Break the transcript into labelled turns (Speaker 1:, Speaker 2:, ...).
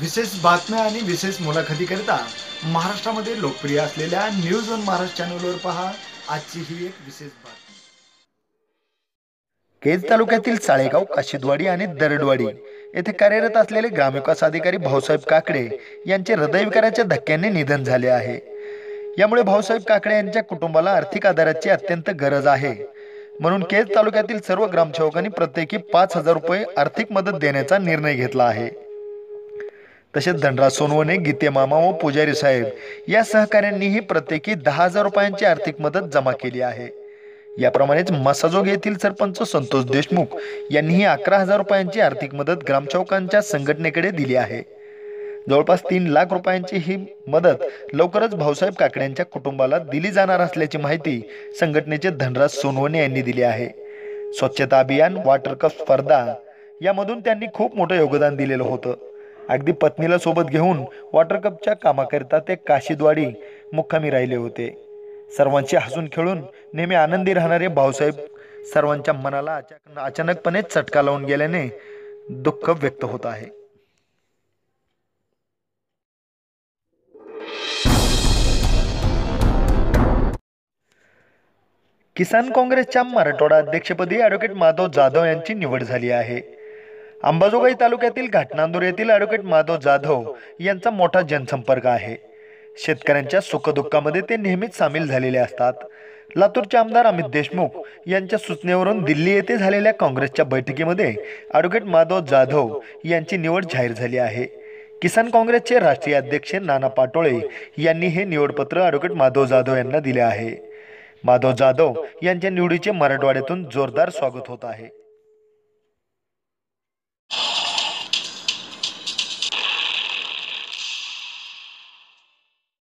Speaker 1: विशेष बातम्या आणि विशेष मुलाखतीकरिता महाराष्ट्रामध्ये लोकप्रिय असलेल्या न्यूज ऑन महाराष्ट्र चॅनलवर पहा. आजची ही एक विशेष बातमी. केज तालुक्यातील साळेगाव काशीदवाडी आणि दरडवाडी येथे कार्यरत असलेले ग्रामविकास अधिकारी भाऊसाहेब काकडे यांचे हृदयविकाराच्या धक्क्याने निधन झाले आहे. यामुळे भाऊसाहेब काकडे यांच्या कुटुंबाला आर्थिक आधाराची अत्यंत गरज आहे. म्हणून केज तालुक्यातील सर्व ग्रामसेवकांनी प्रत्येकी पाच हजार रुपये आर्थिक मदत देण्याचा निर्णय घेतला आहे. तसेच धनराज सोनवणे गीते मामा व पुजारी साहेब या सहकाऱ्यांनीही प्रत्येकी दहा हजार रुपयांची आर्थिक मदत जमा केली आहे. याप्रमाणेच मसाजोग येथील सरपंच संतोष देशमुख यांनीही अकरा हजार रुपयांची आर्थिक मदत ग्रामचौकांच्या संघटनेकडे दिली आहे. जवळपास तीन लाख रुपयांची ही मदत लवकरच भाऊसाहेब काकड्यांच्या कुटुंबाला दिली जाणार असल्याची माहिती संघटनेचे धनराज सोनवणे यांनी दिली आहे. स्वच्छता अभियान वॉटर कप स्पर्धा यामधून त्यांनी खूप मोठं योगदान दिलेलं होतं. अगदी पत्नीला सोबत घेऊन वॉटर कपच्या कामाकरिता ते काशीद्वाडी मुक्कामी राहिले होते. सर्वांशी हसून खेळून नेहमी आनंदी राहणारे भाऊसाहेब सर्वांच्या मनाला अचानकपणे चटका लावून गेल्याने दुःख व्यक्त होत आहे. किसान काँग्रेसच्या मराठवाडा अध्यक्षपदी ॲडव्होकेट माधव जाधव यांची निवड झाली आहे. अंबाजोगाई तालुक्यातील घाटनांदूर येथील ॲडव्होकेट माधव जाधव यांचा मोठा जनसंपर्क आहे. शेतकऱ्यांच्या सुखदुःखामध्ये ते नेहमीच सामील झालेले असतात. लातूरचे आमदार अमित देशमुख यांच्या सूचनेवरून दिल्ली येथे झालेल्या काँग्रेसच्या बैठकीमध्ये ॲडव्होकेट माधव जाधव यांची निवड जाहीर झाली आहे. किसान काँग्रेसचे राष्ट्रीय अध्यक्ष नाना पाटोळे यांनी हे निवडपत्र ॲडव्होकेट माधव जाधव यांना दिले आहे. माधव जाधव यांच्या निवडीचे मराठवाड्यातून जोरदार स्वागत होत आहे.